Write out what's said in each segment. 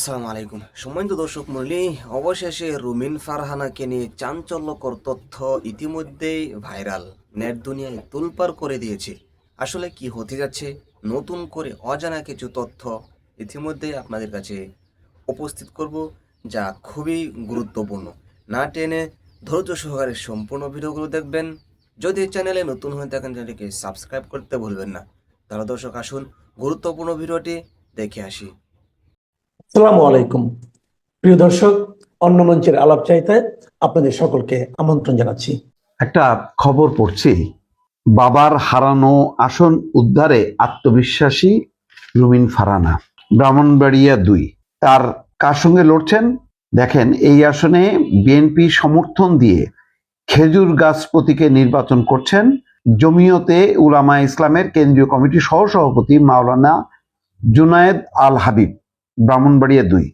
আসসালামু আলাইকুম সম্মানিত দর্শক মন্ডলী অবশেষে রুমিন ফারহানাকে নিয়ে চাঞ্চল্যকর তথ্য ইতিমধ্যেই ভাইরাল। নেট দুনিয়ায় তুলপার করে দিয়েছে। আসলে কি হতে যাচ্ছে? নতুন করে অজানা কিছু তথ্য ইতিমধ্যেই আপনাদের কাছে উপস্থিত করব, যা খুবই গুরুত্বপূর্ণ। না টেনে ধৈর্য সহকারে সম্পূর্ণ ভিডিওগুলো দেখবেন। যদি চ্যানেলে নতুন হয়ে থাকেন, চ্যানেলটিকে সাবস্ক্রাইব করতে ভুলবেন না। তাহলে দর্শক, আসুন গুরুত্বপূর্ণ ভিডিওটি দেখে আসি। আসসালামু আলাইকুম। প্রিয় দর্শক, অন্য মঞ্চের আলাপ চাইতে আপনাদের সকলকে আমন্ত্রণ জানাচ্ছি। একটা খবর পড়ছি। বাবার হারানো আসন উদ্ধারে আত্মবিশ্বাসী রুমিন ফারানা, ব্রাহ্মণবাড়িয়া দুই। তার কার সঙ্গে লড়ছেন? দেখেন, এই আসনে বিএনপি সমর্থন দিয়ে খেজুর গাছ প্রতীকে নির্বাচন করছেন জমিয়তে উলামা ইসলামের কেন্দ্রীয় কমিটির সহসভাপতি মাওলানা জুনায়েদ আল হাবিব। ব্রাহ্মণবাড়িয়া দুই।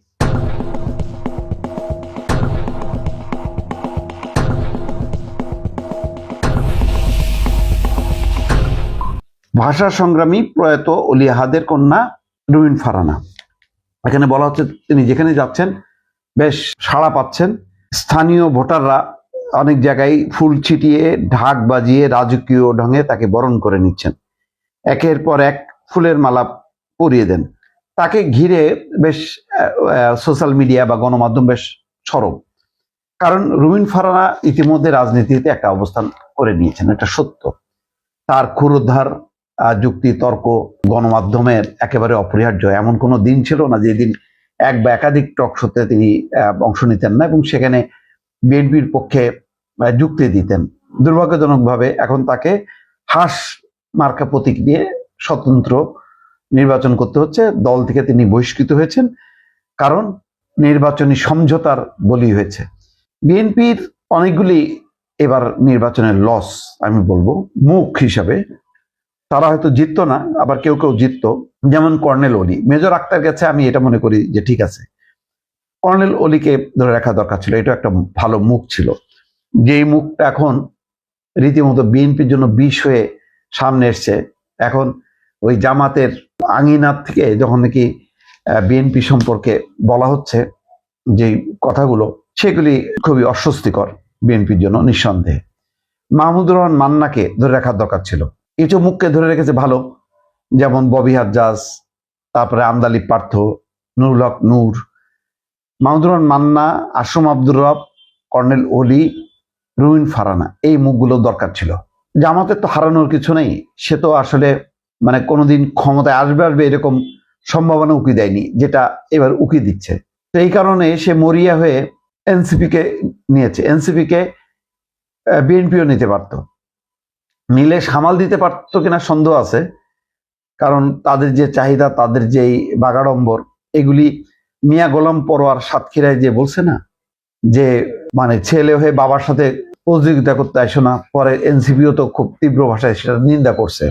ভাষা সংগ্রামী প্রয়াত অলিয়াহাদের কন্যা রুমিন ফারানা। এখানে বলা হচ্ছে তিনি যেখানে যাচ্ছেন, বেশ সাড়া পাচ্ছেন। স্থানীয় ভোটাররা অনেক জায়গায় ফুল ছিটিয়ে, ঢাক বাজিয়ে রাজকীয় ঢঙে তাকে বরণ করে নিচ্ছেন। একের পর এক ফুলের মালা পরিয়ে দেন। তাকে ঘিরে বেশ সোশ্যাল মিডিয়া বা গণমাধ্যম বেশ সরব। কারণ রুমিন ফারানা ইতিমধ্যে রাজনীতিতে একটা অবস্থান করে নিয়েছেন, এটা সত্য। তার ক্ষুরোদ্ধার যুক্তি, তর্ক গণমাধ্যমের একেবারে অপরিহার্য। এমন কোনো দিন ছিল না যেদিন এক বা একাধিক টক শোতে তিনি অংশ নিতেন না এবং সেখানে বিএনপির পক্ষে যুক্তি দিতেন। দুর্ভাগ্যজনকভাবে এখন তাকে হাস মার্কা প্রতীক দিয়ে স্বতন্ত্র নির্বাচন করতে হচ্ছে, দল থেকে তিনি বহিষ্কৃত হয়েছেন, কারণ নির্বাচনী সমঝোতার বলি হয়েছে। বিএনপির অনেকগুলি এবার নির্বাচনের লস আমি বলব, মুখ হিসাবে। তারা হয়তো জিততো না, আবার কেউ কেউ জিততো। যেমন কর্নেল অলি, মেজর আক্তার গেছে, আমি এটা মনে করি যে ঠিক আছে। কর্নেল অলিকে ধরে রাখা দরকার ছিল, এটা একটা ভালো মুখ ছিল। যেই মুখটা এখন রীতিমতো বিএনপির জন্য বিষ হয়ে সামনে এসছে, এখন ওই জামাতের আঙিনার থেকে যখন নাকি বিএনপি সম্পর্কে বলা হচ্ছে যে কথাগুলো, সেগুলি খুবই অস্বস্তিকর বিএনপির জন্য নিঃসন্দেহে। মাহমুদুর রহমান মান্নাকে ধরে রাখার দরকার ছিল। কিছু মুখকে ধরে রেখেছে ভালো। যেমন ববি হাজ্জাজ, তারপরে আমদালি পার্থ, নুরুল হক নূর, মাহমুদুর রহমান মান্না, আশরম আব্দুর রব, কর্নেল অলি রুইন ফারানা, এই মুখগুলো দরকার ছিল। জামাতের তো হারানোর কিছু নেই। সে তো আসলে মানে কোনোদিন ক্ষমতায় আসবে আসবে এরকম সম্ভাবনা উকি দেয়নি, যেটা এবার উকি দিচ্ছে। তো এই কারণে সে মরিয়া হয়ে এনসিপিকে নিয়েছে। এনসিপিকে বিএনপিও নিতে পারত। নিলে সামাল দিতে পারতো কিনা সন্দেহ আছে, কারণ তাদের যে চাহিদা, তাদের যেই বাগাড়ম্বর এগুলি মিয়া গোলাম পরোয়ার সাতক্ষীরায় যে বলছে না, যে মানে ছেলে হয়ে বাবার সাথে প্রতিযোগিতা করতে আসো না, পরে এনসিপিও তো খুব তীব্র ভাষায় সেটা নিন্দা করছে।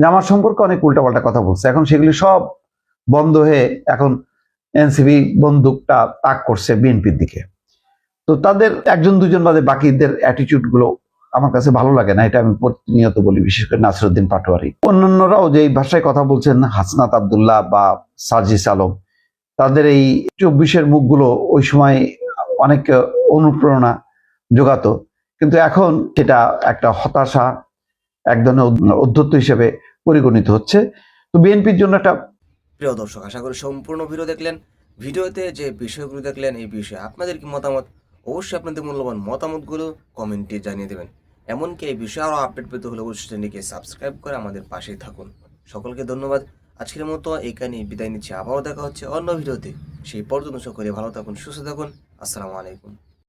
যে আমার সম্পর্কে অনেক উল্টাপাল্টা কথা বলছে। এখন সেগুলি সব বন্ধ হয়ে এখন এনসিপি বন্দুকটা তাক করছে বিএনপির দিকে। তো তাদের একজন দুজন বাদে বাকিদের অ্যাটিটিউডগুলো আমার কাছে ভালো লাগে না, এটা আমি প্রতিনিয়ত বলি, বিশেষ করে নাসরুদ্দিন পাটোয়ারি। অন্যান্যরাও যে ভাষায় কথা বলছেন, হাসনাত আবদুল্লাহ বা সাজিস আলম, তাদের এই চব্বিশের মুখগুলো ওই সময় অনেক অনুপ্রেরণা যোগাতো। কিন্তু এখন সেটা একটা হতাশা, এক ধরনের অধ্যত্ত হিসেবে পরিগণিত হচ্ছে। তো বিএনপির জন্য একটা প্রিয় দর্শক, আশা করি সম্পূর্ণ ভিডিও দেখলেন। ভিডিওতে যে বিষয়গুলো দেখলেন, এই বিষয়ে আপনাদের কি মতামত? অবশ্যই আপনাদের মূল্যবান মতামতগুলো কমেন্টে জানিয়ে দেবেন। এমনকি এই বিষয়ে আরও আপডেট পেতে হলে অবশ্যই চ্যানেলকে সাবস্ক্রাইব করে আমাদের পাশেই থাকুন। সকলকে ধন্যবাদ। আজকের মতো এখানে বিদায় নিচ্ছি। আবারও দেখা হচ্ছে অন্য ভিডিওতে। সেই পর্যন্ত সকলে ভালো থাকুন, সুস্থ থাকুন। আসসালামু আলাইকুম।